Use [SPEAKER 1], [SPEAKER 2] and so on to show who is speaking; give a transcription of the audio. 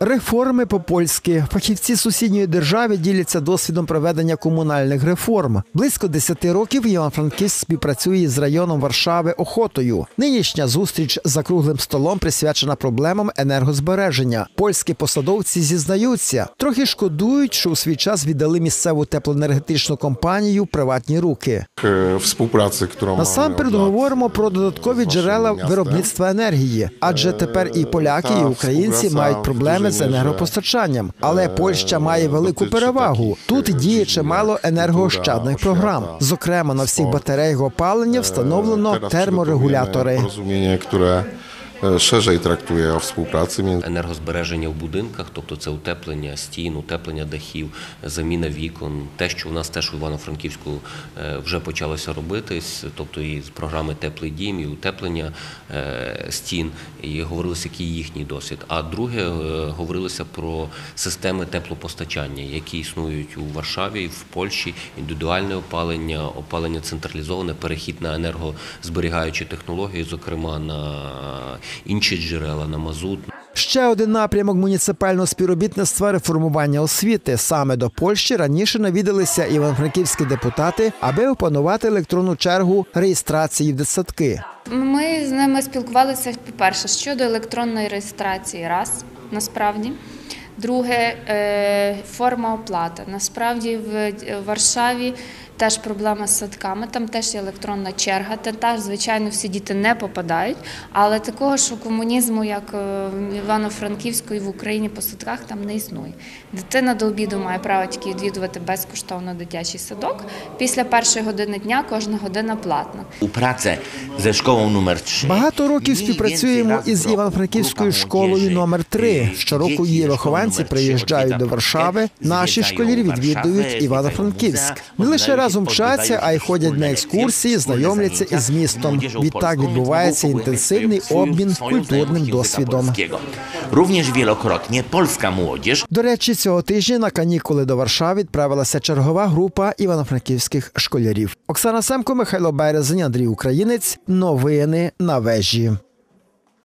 [SPEAKER 1] Реформи по-польськи. Фахівці сусідньої держави діляться досвідом проведення комунальних реформ. Близько 10 років Іван-Франківськ співпрацює з районом Варшави Охотою. Нинішня зустріч за круглим столом присвячена проблемам енергозбереження. Польські посадовці зізнаються, трохи шкодують, що у свій час віддали місцеву теплоенергетичну компанію в приватні руки.
[SPEAKER 2] Е,
[SPEAKER 1] Насамперед говоримо про додаткові джерела виробництва енергії, адже тепер і поляки, і українці мають проблеми з енергопостачанням. Але Польща має велику перевагу. Тут діє чимало енергоощадних програм. Зокрема, на всіх батареях опалення встановлено
[SPEAKER 2] Teraz
[SPEAKER 1] терморегулятори.
[SPEAKER 2] Szerzej traktuje o współpracy
[SPEAKER 3] енергозбереження в будинках, тобто це утеплення стін, утеплення дахів, заміна вікон, те, що у нас теж у Івано-Франківську е, вже почалося робитись, тобто і з програми Теплий дім, і утеплення е, стін, і говорилося, який їхній досвід. А друге, е, говорилося про системи теплопостачання, які існують у Варшаві, в Польщі, індивідуальне опалення, опалення централізоване, перехід на енергозберігаючі технології, зокрема на інші джерела, на мазут,
[SPEAKER 1] Ще один напрямок муніципального співробітництва реформування освіти. Саме до Польщі раніше навідалися івано-франківські депутати, аби опанувати електронну чергу реєстрації в дитсадки.
[SPEAKER 4] Ми з ними спілкувалися, по-перше, щодо електронної реєстрації, раз насправді. Друге, е, форма оплати. Насправді в Варшаві теж проблема з садками, там теж є електронна черга. Та теж, звичайно, всі діти не попадають. Але такого ж комунізму, як е, в Івано-Франківську і в Україні по садках, там не існує. Дитина до обіду має право тільки відвідувати безкоштовно дитячий садок. Після першої години дня кожна година платна.
[SPEAKER 5] u pracę ze szkołą numer 3.
[SPEAKER 1] Багато років співпрацюємо із Івано-Франківською школою номер 3 Щороку її вихованці приїжджають до Варшави. Наші школярі відвідують Івано-Франківськ. Не лише разом вчаться, а й ходять на екскурсії, знайомляться із містом. Відтак відбувається інтенсивний обмін культурним досвідом.
[SPEAKER 5] Również wielokrotnie polska młodzież
[SPEAKER 1] До речі, цього тижня на канікули до Варшави відправилася чергова група івано-франківських школярів. Оксана Семко, Михайло Березень, Андрій Українець. Новини на вежі.